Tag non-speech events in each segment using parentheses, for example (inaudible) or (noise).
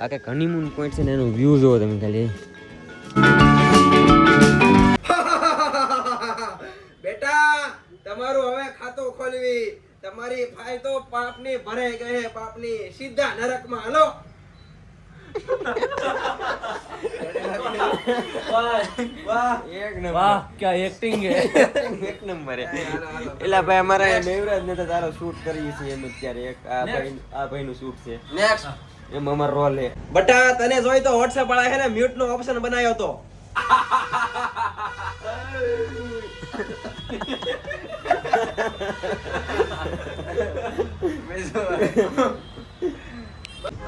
આ કે honeymoon point છે ને એનો વ્યૂ જોવો તમે ખાલી. (laughs) બેટા તમારું હવે ખાતું ખોલવી. તમારી ફાયદો પાપની ભરાઈ ગઈ પાપની. સીધા નરકમાં હાલો? અમારા મેવરાજ ને તારો શૂટ કરીએ છીએ અત્યારે. આ ભાઈ આ ભાઈ નું શૂટ છે. નેક્સ્ટ એમ અમારો રોલ હે બટા તને જોઈ તો WhatsApp વાળા હે ને મ્યુટ નો ઓપ્શન બનાવ્યો તો.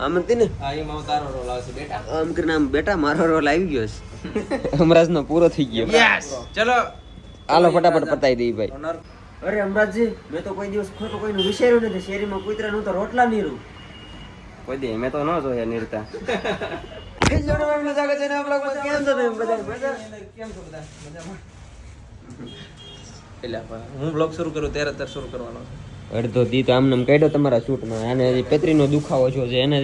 આમ હતી ને? હા એમાં તારો રોલ આવશે બેટા. આમ કરીને આમ બેટા મારો રોલ આવી ગયો છે. નો પૂરો થઈ ગયો. યસ ચલો. હાલો ફટાફટ પતાઈ દઈ ભાઈ. અરે અમરાજજી મેં તો કોઈ દિવસ ખોટું કોઈનું વિચાર્યું નથી. શેરીમાં કૂતરાનું તો રોટલા નીરું કોઈ દે મેં તો ન જોયા નીરતા કેમ છો તમે બધા કેમ છો બધા મજામાં એટલે આપણે હું બ્લોગ શરૂ કરું ત્યારે અત્યારે શરૂ કરવાનો છે અડધો દી તો આમ નામ કાઢ્યો તમારા શૂટમાં અને હજી પેત્રીનો દુખાવો છો છે એને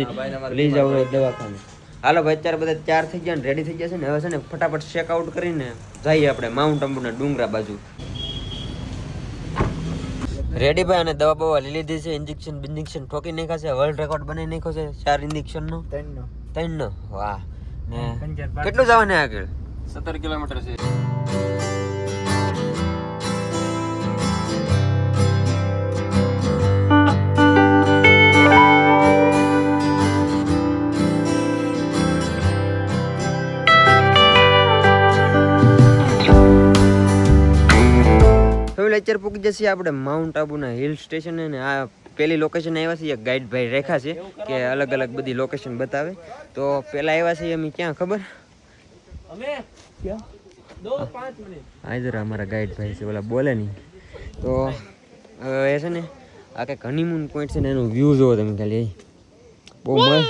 લઈ જાવ દવાખાને હાલો ભાઈ અત્યારે બધા ચાર થઈ ગયા ને રેડી થઈ ગયા છે ને હવે છે ને ફટાફટ ચેક આઉટ કરીને જઈએ આપણે માઉન્ટ આંબુના ડુંગરા બાજુ રેડી ભાઈ અને દવા બવા લઈ લીધી છે ઇન્જેક્શન બિન્જેક્શન ઠોકી નાખ્યા છે વર્લ્ડ રેકોર્ડ બનાવી નાખ્યો છે ચાર ઇન્જેક્શન નો. ત્રણ નો વાહ. ને કેટલું જવાનું આગળ? સત્તર કિલોમીટર છે. અત્યારે પૂકી જશે આપણે માઉન્ટ આબુના હિલ સ્ટેશન અને આ પહેલી લોકેશન આવ્યા છીએ. ગાઈડ ભાઈ રેખા છે કે અલગ અલગ બધી લોકેશન બતાવે. તો પહેલાં આવ્યા છીએ અમે ક્યાં ખબર? હા જરા અમારા ગાઈડ ભાઈ છે ઓલા બોલે નહીં. તો એ છે ને આ કંઈક હનીમૂન પોઈન્ટ છે ને એનો વ્યૂ જોવો તમે ખાલી બહુ મસ્ત.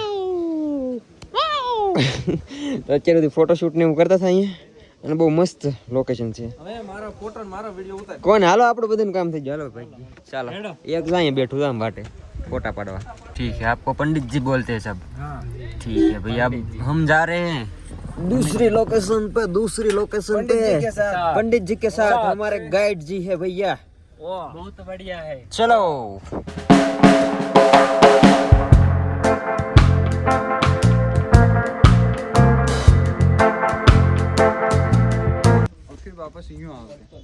(laughs) અત્યારે સુધી ફોટોશૂટ ને એવું કરતા હતા અહીંયા? અને બહુ મસ્ત લોકેશન છે હવે મારા ફોટો મારા વિડીયો ઉતાર કોણ હાલો આપણું બધાનું કામ થઈ ગયું હાલો ભાઈ ચાલો એક જાય બેઠું આમ વાટે ફોટા પાડવા ठीक है आपको पंडित जी बोलते हैं सब ठीक है भैया अब हम जा रहे हैं दूसरी लोकेशन पे दूसरी लोकेशन पे पंडित जी के साथ हमारे गाइड जी है भैया बहुत बढ़िया है चलो वापस यूँ आओगे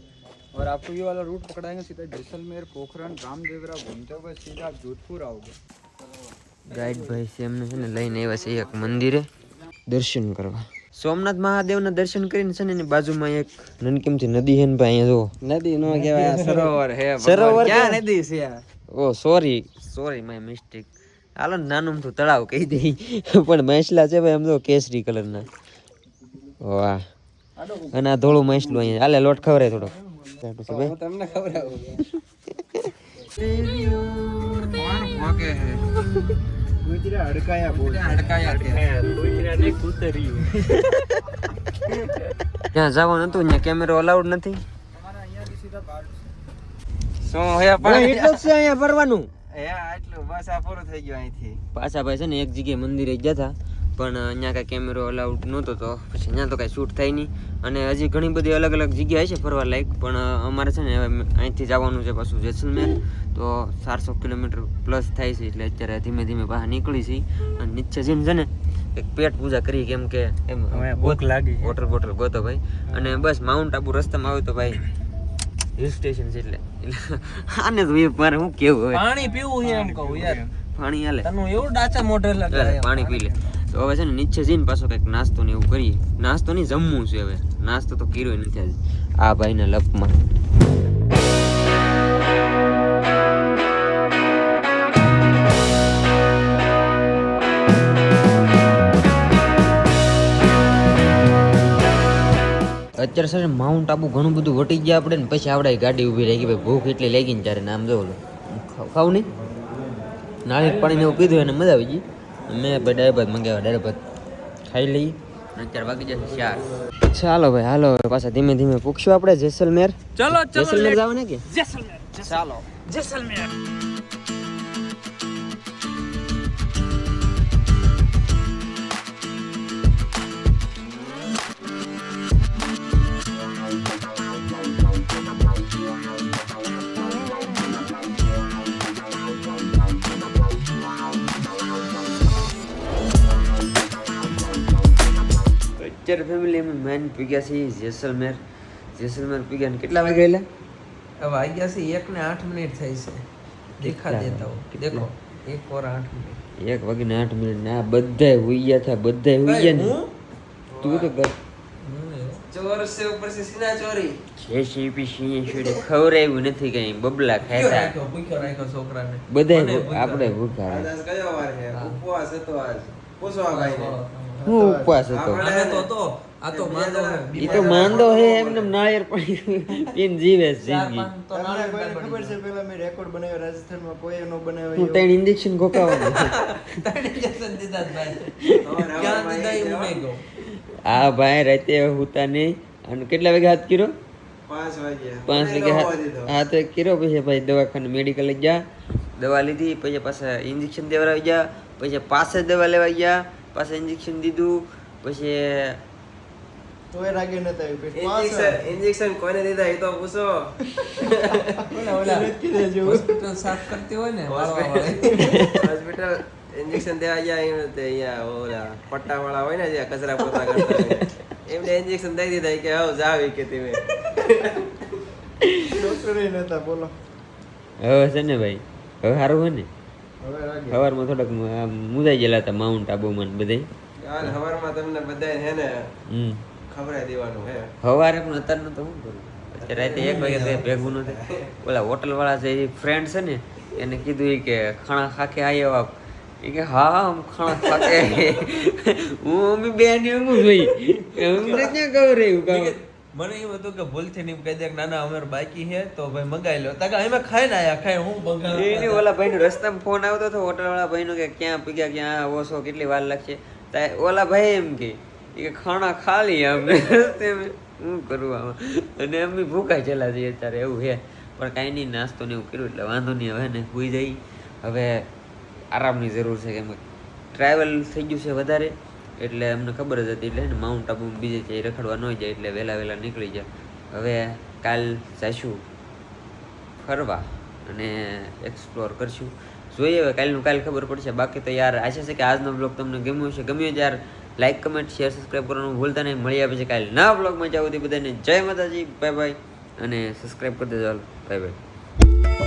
और आपको ये वाला रूट पकड़ाएंगे सीधा जैसलमेर पोखरण रामदेवरा घूमते हुए सीधा आप जोधपुर आओगे ગાઈડ ભાઈ છે એમને છે ને લઈને આવ્યા છે એક મંદિરે દર્શન કરવા સોમનાથ મહાદેવના દર્શન કરીને છે ને એની બાજુમાં એક નનકીમથી નદી છે ને ભાઈ અહીંયા જો નદી નો કહેવાય સરોવર હે સરોવર ક્યાં કે? નદી છે આ? Oh sorry sorry my mistake હાલો ને નાનું તો તળાવ કહી દઈ પણ મહેસલા છે ભાઈ આમ તો કેસરી કલરના વાહ અને આ ધોળું મસલું અહીંયા. હાલે લોટ ખવરે થોડો તમને ખવરાવું ત્યાં જવાનું હતું? ત્યાં કેમેરો અલાઉડ નથી? પાછા ભાઈ ને એક જગ્યાએ મંદિરે ગયા હતા પણ અહીંયા કાંઈ કેમેરો અલાઉડ નહોતો તો પછી અહીંયા તો કાંઈ શૂટ થાય નહીં. અને હજી ઘણી બધી અલગ અલગ જગ્યાએ છે ફરવા લાયક પણ અમારે છે ને હવે અહીંથી જવાનું છે પાછું જેસલમેર. તો ચારસો કિલોમીટર પ્લસ થાય છે એટલે અત્યારે ધીમે ધીમે બહાર નીકળી છે. અને નીચે જઈને છે ને એક પેટ પૂજા કરી કેમ કે એમ ભૂખ લાગી વોટર બોટલ ગોતો ભાઈ. અને બસ માઉન્ટ આબુ રસ્તામાં આવ્યો તો ભાઈ હિલ સ્ટેશન છે એટલે. (laughs) આને તો એ મારે શું કેવું પાણી પીવું એમ કહું યાર. પાણી હાલે તનું એવું ડાચા મોઢે લાગે પાણી પી લે. તો હવે છે ને નીચે જઈને પાછો કંઈક નાસ્તો ને એવું કરીએ. નાસ્તો નહીં, જમવું છે હવે. નાસ્તો તો કર્યો નથી આજે. આ ભાઈના લપમાં. અત્યારે સર માઉન્ટ આબુ ઘણું બધું વટી ગયા આપણે ને, પછી આપણે ગાડી ઊભી રહી ગઈ ભાઈ ભૂખ એટલી લાગી ને ત્યારે નામ જો ખાવ નહીં? નાળિયેર પાણીને એવું પીધું એને મજા આવી ગઈ. મેં ભાઈ મંગાવ્યા મંગાવ્યો ડાયબત ખાઈ લઈ અત્યારે ચાલો ભાઈ હાલો પાછા ધીમે ધીમે પૂછશું આપણે જેસલમેર. ચલો જેસલમેર જાવ ને કે? જેસલમેર. ચાલો. જેસલમેર. અત્યારે ફેમિલી મેન પીગ્યા છીએ જેસલમેર. જેસલમેર પીગ્યા ને કેટલા વાગે ગયેલા હવે આવી ગયા છે એક ને આઠ મિનિટ થઈ છે. દેખા દેતા હો દેખો એક ઓર આઠ મિનિટ. એક વાગે આઠ મિનિટ ના બધાય હુઈયા થા બધાય હુઈયા ને. તું તો ગત ચોર સે ખવરાયું નથી કઈ. બબલા ખાતા. ભૂખ્યો રાખ્યો છોકરાને? બધાય આપણે ભૂખા. કયો હું ઉપવાસ હતો. તો તો આ તો માંદો હે. એ તો માંદો હે એમને નાયર પડી પીને જીવે જિંદગી તમને કોઈને ખબર છે પેલા મેં રેકોર્ડ બનાવ્યો રાજસ્થાનમાં કોઈ નો બનાવ્યો. હું ત્રણ ઇન્જેક્શન ગોકાવાનું (laughs) ત્રણ injection દીધા ભાઈ. ક્યાં દીધા એ જવા? હું નહીં કહું આ ભાઈ રાતે હુતા ને અને કેટલા વાગે હાથ કર્યો? પાંચ વાગે પાંચ વાગે હાથ હાથ કર્યો પછી ભાઈ દવાખાને મેડિકલ ગયા. દવા લીધી પછી પાછા ઇન્જેક્શન દેવડાવી ગયા પછી પાછા દવા લેવા ગયા પાછા ઇન્જેક્શન દીધું પછી તોય રાગે ન થાય ઇન્જેક્શન ઇન્જેક્શન કોને દીધા એ તો પૂછો ઓલા ઓલા. હોસ્પિટલ સાફ કરતી હોય ને હોસ્પિટલ ઇન્જેક્શન દેવા ગયા એમ તે અહીંયા ઓલા પટ્ટા વાળા હોય ને જે કચરા પોતા કરતા એમને ઇન્જેક્શન દઈ દીધા કે હવ જાવી કે તમે ડોક્ટરે નતા બોલો હવે છે ને ભાઈ હવે સારું હોય ને સવારમાં થોડાક આમ ગયેલા હતા માઉન્ટ આબુમાં બધે સવારમાં તમને બધાય હે ને ખવડાવી દેવાનું હે. સવારે પણ અત્યારનું તો શું કરું? અત્યારે રાતે એક વાગે તો ભેગું નથી ઓલા હોટલ વાળા છે એ ફ્રેન્ડ છે ને એને કીધું કે ખાણા ખાકે આયો આપ. એ કે હા આમ ખાણા ખાકે. હું અમે બેન એમ જોઈ અમને ક્યાં ખબર રહ્યું મને એમ હતું કે ભૂલથી નીમ કહી દે કે ના ના અમારે બાકી છે તો ભાઈ મંગાઈ લો. તાકે અમે ખાઈ ને આયા ખાઈ હું એની બંગાળ ઓલા ભાઈનો રસ્તામાં ફોન આવતો હતો હોટલ વાળા ભાઈનો કે ક્યાં પીગ્યા ક્યાં ઓછો કેટલી વાર લાગશે. તા ઓલા ભાઈ એમ કે કે ખાણા ખાલી અમને (laughs) શું કરું આમાં? અને અમે ભૂખા ચેલા જઈએ અત્યારે એવું છે. પણ કાંઈ નહીં નાસ્તો ને એવું કર્યું એટલે વાંધો નહીં હવે ને સુઈ જઈ. હવે આરામની જરૂર છે કેમ ટ્રાવેલ થઈ ગયું છે વધારે. એટલે અમને ખબર જ હતી, એટલે માઉન્ટ આબુ બીજે છે રખડવા ન જાય એટલે વહેલા વહેલા નીકળી જાય હવે કાલ જઈશું ફરવા અને એક્સપ્લોર કરશું. જોઈએ હવે કાલનું કાલ ખબર પડશે. બાકી તો યાર આશા છે કે આજનો બ્લોગ તમને ગમ્યો છે ગમ્યો યાર લાઈક કમેન્ટ શેર સબસ્ક્રાઈબ કરવાનું ભૂલતા નહીં. મળી આવે છે કાલે નવા બ્લોગમાં જાવ બધાને જય માતાજી. બાય બાય અને સબસ્ક્રાઈબ કરી દેજો બાય બાય